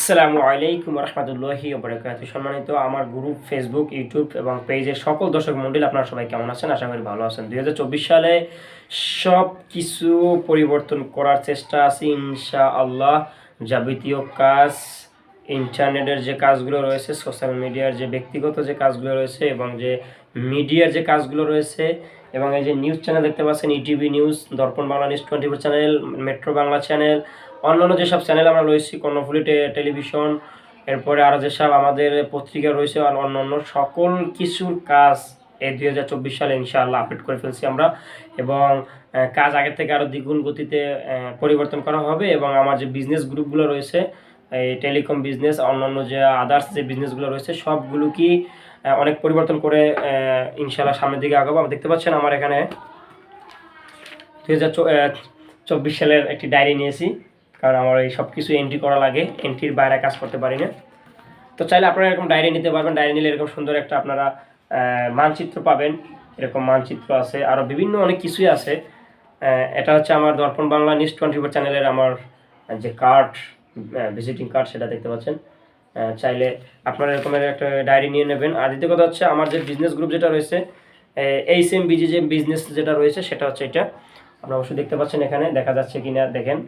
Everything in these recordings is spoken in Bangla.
আসসালামু আলাইকুম রহমতুল্লাহি বরকাত সম্মানিত আমার গ্রুপ ফেসবুক ইউটিউব এবং পেজের সকল দর্শক মন্ডল, আপনারা সবাই কেমন আছেন? আশা করি ভালো আছেন। দুই হাজার চব্বিশ সালে সব কিছু পরিবর্তন করার চেষ্টা আছে ইনশা আল্লাহ যাবতীয় কাজ, ইন্টারনেটের যে কাজগুলো রয়েছে, সোশ্যাল মিডিয়ার যে ব্যক্তিগত যে কাজগুলো রয়েছে এবং যে মিডিয়ার যে কাজগুলো রয়েছে এবং এই যে নিউজ চ্যানেল দেখতে পাচ্ছেন ETV news Darpan Bangla news twenty four channel, metro Bangla channel অন্যান্য যেসব চ্যানেল আমরা রয়েছি, কর্ণফুলি টেলিভিশন এরপরে আরও যেসব আমাদের পত্রিকা রয়েছে আর অন্যান্য, সকল কিছুর কাজ এই দুই হাজার চব্বিশ সালে ইনশাআল্লাহ আপডেট করে ফেলছি আমরা এবং কাজ আগের থেকে আরও দ্বিগুণ গতিতে পরিবর্তন করা হবে এবং আমার যে বিজনেস গ্রুপগুলো রয়েছে, এই টেলিকম বিজনেস অন্যান্য যে আদার্স যে বিজনেসগুলো রয়েছে, সবগুলো কি অনেক পরিবর্তন করে ইনশাআল্লাহ সামনের দিকে আগাবো। আপনি দেখতে পাচ্ছেন আমার এখানে দুই হাজার চব্বিশ সালের একটি ডায়েরি নিয়েছি। কারণ আমার এই সব কিছু এন্ট্রি করা লাগে এন্ট্রির বাইরে কাজ করতে পারি না। তো চাইলে আপনারা এরকম ডায়েরি নিতে পারবেন। ডায়েরি নিলে এরকম সুন্দর একটা আপনারা মানচিত্র পাবেন। এরকম মানচিত্র আছে আরও বিভিন্ন অনেক কিছুই আছে। এটা হচ্ছে আমার দর্পণ বাংলা নিউজ টোয়েন্টি ফোর চ্যানেলের আমার যে কার্ড ভিজিটিং কার্ড সেটা দেখতে পাচ্ছেন। চাইলে আপনারা এরকমের একটা ডায়েরি নিয়ে নেবেন। আর দ্বিতীয় কথা হচ্ছে আমার যে বিজনেস গ্রুপ যেটা রয়েছে এই সেম বিজি যে বিজনেস যেটা রয়েছে সেটা হচ্ছে এটা। আপনারা অবশ্যই দেখতে পাচ্ছেন এখানে, দেখা যাচ্ছে কিনা, দেখেন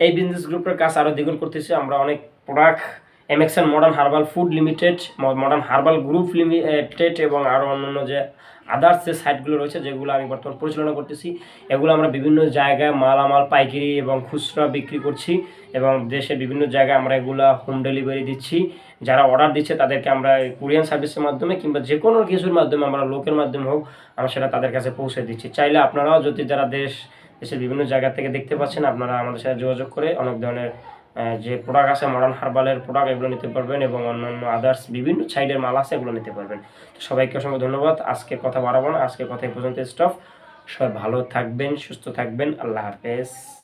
এই বিজনেস গ্রুপের কাজ আরও দ্বিগুণ করতেছি। আমরা অনেক product MXN modern herbal food limited modern herbal group limited এবং আরও অন্যান্য যে আদার্স যে সাইটগুলো রয়েছে, যেগুলো আমি বর্তমান পরিচালনা করতেছি, এগুলো আমরা বিভিন্ন জায়গায় মালামাল, পাইকারি এবং খুচরা বিক্রি করছি এবং দেশের বিভিন্ন জায়গায় আমরা এগুলা হোম ডেলিভারি দিচ্ছি। যারা অর্ডার দিচ্ছে, তাদেরকে আমরা কুরিয়ান সার্ভিসের মাধ্যমে কিংবা যে কোনো কিছুর মাধ্যমে, আমরা লোকের মাধ্যমে হোক, আমরা সেটা তাদের কাছে পৌঁছে দিচ্ছি। চাইলে আপনারাও যদি যারা দেশ দেশের বিভিন্ন জায়গা থেকে দেখতে পাচ্ছেন, আপনারা আমাদের সাথে যোগাযোগ করে অনেক ধরনের যে প্রোডাক্ট আছে মডার্ন হার্বালের প্রোডাক্ট এগুলো নিতে পারবেন এবং অন্যান্য আদার্স বিভিন্ন সাইডের মাল আছে, এগুলো নিতে পারবেন। তো সবাইকে অসংখ্য ধন্যবাদ। আজকে কথা বাড়াবো না। আজকে কথা পর্যন্ত স্টপ সবাই ভালো থাকবেন, সুস্থ থাকবেন। আল্লাহ হাফেজ।